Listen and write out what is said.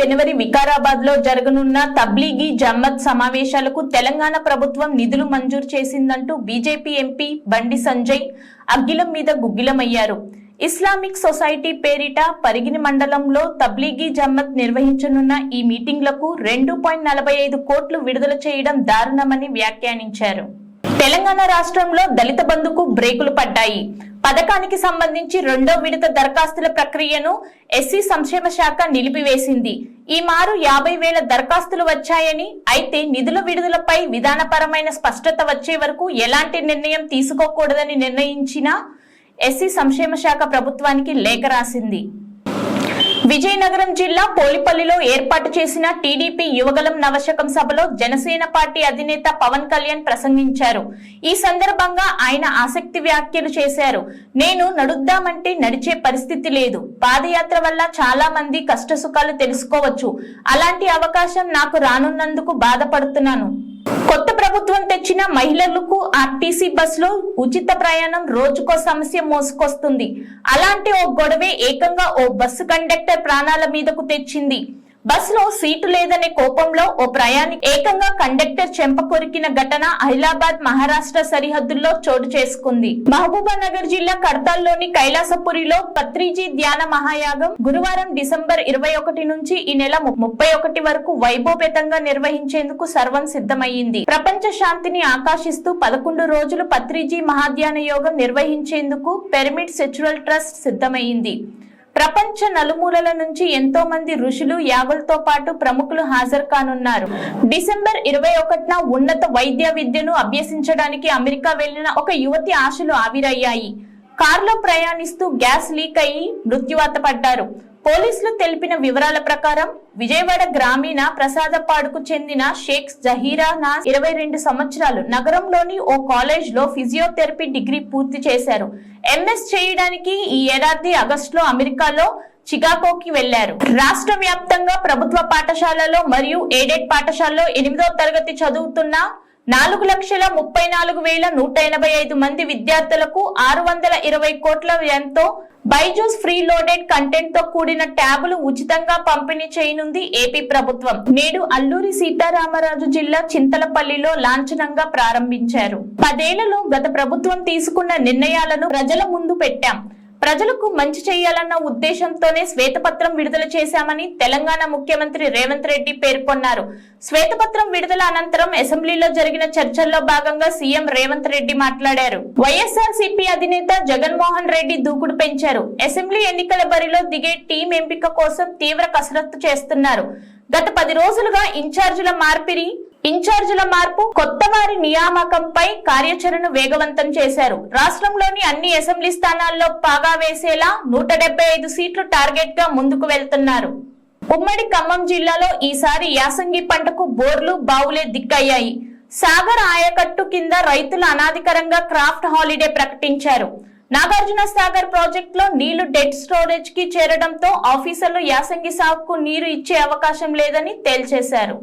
జనవరి వికారాబాద్లో జరగనున్న తబ్లీగీ జమ్మత్ సమావేశాలకు తెలంగాణ ప్రభుత్వం నిధులు మంజూరు చేసిందంటూ బీజేపీ ఎంపీ బండి సంజయ్ అగ్గిలం మీద గుగ్గిలమయ్యారు. ఇస్లామిక్ సొసైటీ పేరిట పరిగిని మండలంలో తబ్లీగీ జమ్మత్ నిర్వహించనున్న ఈ మీటింగ్లకు రెండు పాయింట్ నలభై ఐదు కోట్లు విడుదల చేయడం దారుణమని వ్యాఖ్యానించారు. తెలంగాణ రాష్ట్రంలో దళిత బంధుకు బ్రేకులు పడ్డాయి. పథకానికి సంబంధించి రెండో విడత దరఖాస్తుల ప్రక్రియను ఎస్సీ సంక్షేమ శాఖ నిలిపివేసింది. ఈ మారు యాభై వేల దరఖాస్తులు వచ్చాయని అయితే నిధుల విడుదలపై విధానపరమైన స్పష్టత వచ్చే వరకు ఎలాంటి నిర్ణయం తీసుకోకూడదని నిర్ణయించిన ఎస్సీ సంక్షేమ శాఖ ప్రభుత్వానికి లేఖ రాసింది. విజయనగరం జిల్లా పోలిపల్లిలో ఏర్పాటు చేసిన టీడీపీ యువగలం నవశకం సభలో జనసేన పార్టీ అధినేత పవన్ కళ్యాణ్ ప్రసంగించారు. ఈ సందర్భంగా ఆయన ఆసక్తి వ్యాఖ్యలు చేశారు. నేను నడుద్దామంటే నడిచే పరిస్థితి లేదు. పాదయాత్ర వల్ల చాలా మంది కష్టసుఖాలు తెలుసుకోవచ్చు. అలాంటి అవకాశం నాకు రానున్నందుకు బాధపడుతున్నాను. కొత్త ప్రభుత్వం తెచ్చిన మహిళలకు ఆర్టీసీ బస్సులో ఉచిత ప్రయాణం రోజుకో సమస్య మోసుకొస్తుంది. అలాంటి ఓ గొడవే ఏకంగా ఓ బస్సు కండక్టర్ ప్రాణాల మీదకు తెచ్చింది. బస్సులో సీటు లేదనే కోపంలో ఓ ప్రయాణి ఏకంగా కండక్టర్ చెంప కొరికిన ఘటన ఆదిలాబాద్ మహారాష్ట్ర సరిహద్దుల్లో చోటు చేసుకుంది. మహబూబానగర్ జిల్లా కడతాల్లోని కైలాసపురిలో పత్రిజీ ధ్యాన మహాయాగం గురువారం డిసెంబర్ ఇరవై ఒకటి నుంచి ఈ నెల ముప్పై ఒకటి వరకు వైభోపేతంగా నిర్వహించేందుకు సర్వం సిద్ధమైంది ప్రపంచ శాంతిని ఆకాశిస్తూ పదకొండు రోజులు పత్రిజీ మహాధ్యాన యోగం నిర్వహించేందుకు పెరమిడ్ సెచురల్ ట్రస్ట్ సిద్ధమైంది ప్రపంచ నలుమూలల నుంచి ఎంతో మంది ఋషులు యాగులతో పాటు ప్రముఖులు హాజరు కానున్నారు. డిసెంబర్ ఇరవై ఒకటిన ఉన్నత వైద్య విద్యను అభ్యసించడానికి అమెరికా వెళ్ళిన ఒక యువతి ఆశలు ఆవిరయ్యాయి. కారులో ప్రయాణిస్తూ గ్యాస్ లీక్ అయి మృత్యువాత పడ్డారు. పోలీసులు తెలిపిన వివరాల ప్రకారం విజయవాడ గ్రామీణ ప్రసాదపాడుకు చెందిన షేక్ జహీరా నాస్ ఇరవై రెండు సంవత్సరాలు నగరంలోని ఓ కాలేజ్లో ఫిజియోథెరపీ డిగ్రీ పూర్తి చేశారు. ఎంఎస్ చేయడానికి ఈ ఏడాది ఆగస్టులో అమెరికాలో చికాగోకి వెళ్ళారు రాష్ట్ర వ్యాప్తంగా ప్రభుత్వ పాఠశాలలో మరియు ఎయిడెడ్ పాఠశాలలో ఎనిమిదో తరగతి చదువుతున్న నాలుగు లక్షల ముప్పై నాలుగు వేల నూట ఎనభై ఐదు మంది విద్యార్థులకు ఆరు వందల ఇరవై కోట్ల వ్యయంతో బైజూస్ ఫ్రీ లోడెడ్ కంటెంట్తో కూడిన ట్యాబులు ఉచితంగా పంపిణీ చేయనుంది ఏపీ ప్రభుత్వం. నేడు అల్లూరి సీతారామరాజు జిల్లా చింతలపల్లిలో లాంఛనంగా ప్రారంభించారు. పదేళ్ళలో గత ప్రభుత్వం తీసుకున్న నిర్ణయాలను ప్రజల ముందు పెట్టాం. ప్రజలకు మంచి చేయాలన్న ఉద్దేశంతోనే శ్వేతపత్రం విడుదల చేశామని తెలంగాణ ముఖ్యమంత్రి రేవంత్ రెడ్డి పేర్కొన్నారు. శ్వేతపత్రం విడుదల అనంతరం అసెంబ్లీలో జరిగిన చర్చల్లో భాగంగా సీఎం రేవంత్ రెడ్డి మాట్లాడారు. వైఎస్ఆర్ సిపి అధినేత జగన్మోహన్ రెడ్డి దూకుడు పెంచారు. అసెంబ్లీ ఎన్నికల బరిలో దిగే టీం ఎంపిక కోసం తీవ్ర కసరత్తు చేస్తున్నారు. గత పది రోజులుగా ఇన్ఛార్జీల మార్పిడి ఇన్ఛార్జీల మార్పు కొత్త వారి నియామకంపై కార్యాచరణ వేగవంతం చేశారు. రాష్ట్రంలోని అన్ని అసెంబ్లీ స్థానాల్లో పాగా వేసేలా నూట ఐదు సీట్లు టార్గెట్గా ముందుకు వెళ్తున్నారు. ఉమ్మడి ఖమ్మం జిల్లాలో ఈసారి యాసంగి పంటకు బోర్లు బావులే దిక్కయ్యాయి. సాగర్ ఆయకట్టు కింద రైతులు అనాధికరంగా క్రాఫ్ట్ హాలిడే ప్రకటించారు. నాగార్జున సాగర్ ప్రాజెక్ట్లో నీళ్ళు డెడ్ స్టోరేజ్కి చేరడంతో ఆఫీసర్లు యాసంగి సాగుకు నీరు ఇచ్చే అవకాశం లేదని తేల్చేశారు.